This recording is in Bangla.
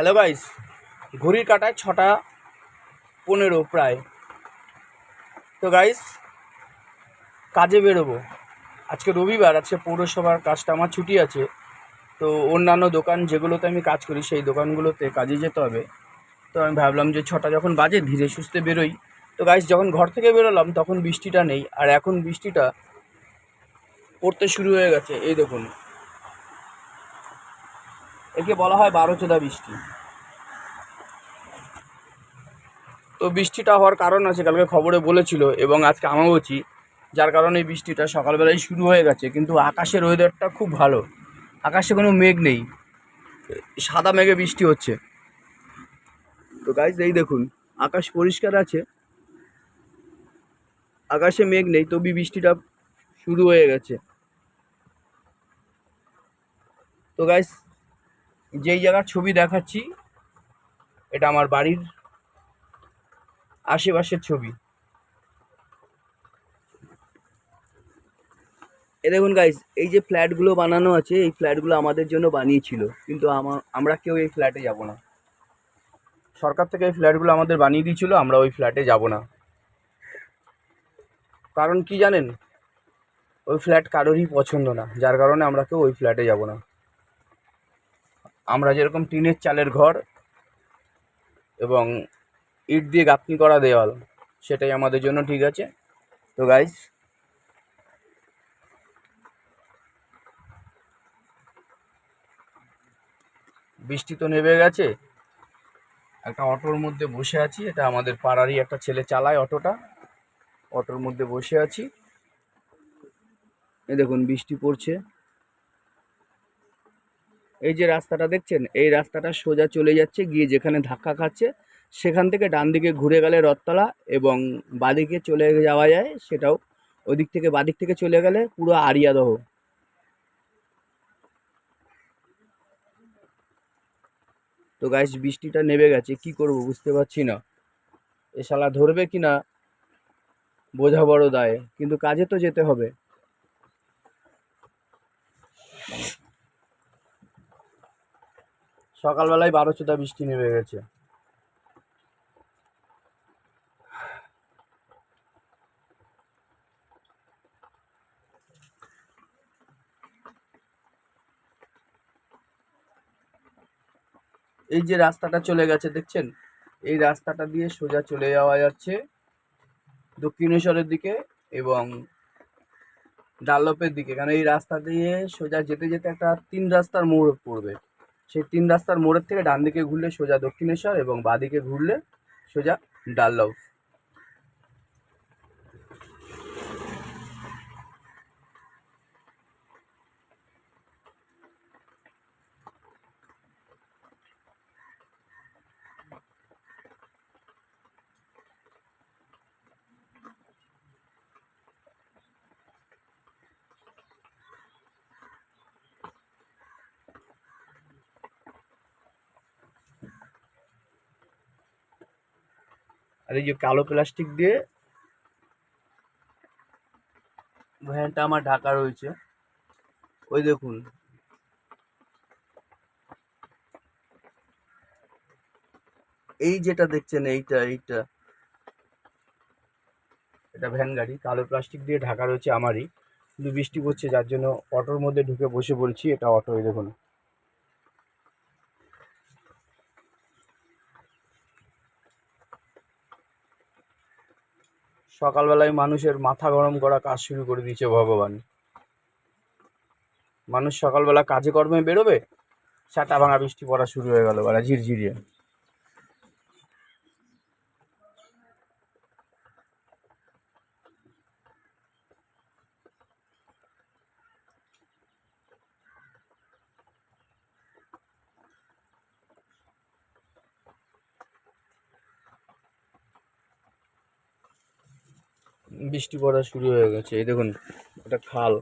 হ্যালো গাইস, ঘড়ির কাটায় ছটা পনেরো প্রায়। তো গাইস, কাজে বেরোবো। আজকে রবিবার, আজকে পৌরসভার কাজটা আমার ছুটি আছে। তো অন্যান্য দোকান যেগুলোতে আমি কাজ করি, সেই দোকানগুলোতে কাজে যেতে হবে। তো আমি ভাবলাম যে ছটা যখন বাজে, ধীরে সুস্থে বেরোই। তো গাইস, যখন ঘর থেকে বেরোলাম, তখন বৃষ্টিটা নেই। আর এখন বৃষ্টিটা পড়তে শুরু হয়ে গেছে। এই দেখুন একে বলা হয় বারো চোদা বৃষ্টি। তো বৃষ্টিটা হওয়ার কারণ আছে, কালকে খবরে বলেছিল এবং আজকে আমাবচি যার কারণে এই বৃষ্টিটা সকালবেলায় শুরু হয়ে গেছে, কিন্তু আকাশের ওয়েদারটা খুব ভালো। আকাশে কোনো মেঘ নেই, সাদা মেঘে বৃষ্টি হচ্ছে। তো গাইজ এই দেখুন, আকাশ পরিষ্কার আছে, আকাশে মেঘ নেই, তবে বৃষ্টিটা শুরু হয়ে গেছে। তো গাইজ যেই জায়গার ছবি দেখাচ্ছি, এটা আমার বাড়ির আশেপাশের ছবি। এ দেখুন গাইজ এই যে ফ্ল্যাটগুলো বানানো আছে, এই ফ্ল্যাটগুলো আমাদের জন্য বানিয়েছিল, কিন্তু আমা- আমরা কেউ এই ফ্ল্যাটে যাব না। সরকার থেকে এই ফ্ল্যাটগুলো আমাদের বানিয়ে দিয়েছিল, আমরা ওই ফ্ল্যাটে যাব না। কারণ কি জানেন? ওই ফ্ল্যাট কারোরই পছন্দ না, যার কারণে আমরা কেউ ওই ফ্ল্যাটে যাব না। আমরা যেরকম টিনের চালের ঘর এবং ইট দিয়ে গাঁথনি করা দেওয়াল, সেটাই আমাদের জন্য ঠিক আছে। তো গাইস বৃষ্টি তো নেমে গেছে। একটা অটোর মধ্যে বসে আছি, এটা আমাদের পাড়ারই একটা ছেলে চালায় অটোটা। অটোর মধ্যে বসে আছি। এই দেখুন, বৃষ্টি পড়ছে। এই যে রাস্তাটা দেখছেন, এই রাস্তাটা সোজা চলে যাচ্ছে, গিয়ে যেখানে ধাক্কা খাচ্ছে, সেখান থেকে ডান দিকে ঘুরে গেলে রথতলা এবং বাদিকে চলে যাওয়া যায়, সেটাও ওদিক থেকে বাদিক থেকে চলে গেলে পুরো আরিয়াদহ। তো গাইস বৃষ্টিটা নেমে গেছে, কি করব বুঝতে পারছি না। এ শালা ধরবে কি না বোঝা বড় দায়, কিন্তু কাজে তো যেতে হবে। সকালবেলায় বারো চোদা বৃষ্টি নেমে গেছে। এই যে রাস্তাটা চলে গেছে, দেখছেন? এই রাস্তাটা দিয়ে সোজা চলে যাওয়া যাচ্ছে দক্ষিণেশ্বরের দিকে এবং ডাল্লপের দিকে। কারণ এই রাস্তা দিয়ে সোজা যেতে যেতে একটা তিন রাস্তার মোড় পড়বে। সেই তিন রাস্তার মোড়ের থেকে ডান দিকে ঘুরলে সোজা দক্ষিণেশ্বর এবং বাঁদিকে ঘুরলে সোজা ডাল্লপ আর এই যে কালো প্লাস্টিক দিয়ে ভ্যানটা আমার ঢাকা রয়েছে। ওই দেখুন। এই যেটা দেখছেন, এইটা এইটা। এটা ভ্যান গাড়ি, কালো প্লাস্টিক দিয়ে ঢাকা রয়েছে আমারই। কিন্তু বৃষ্টি পড়ছে, যার জন্য অটোর মধ্যে ঢুকে বসে পড়েছি, এটা অটো, এই দেখুন। সকালবেলায় মানুষের মাথা গরম করা কাজ শুরু করে দিয়েছে ভগবান। মানুষ সকালবেলা কাজে কর্মে বেরোবে সাটা ভাঙা বৃষ্টি পড়া শুরু হয়ে গেল, বেলা ঝিরঝিরিয়ে। বৃষ্টি পড়া শুরু হয়ে গেছে। এই দেখুন একটা খাল।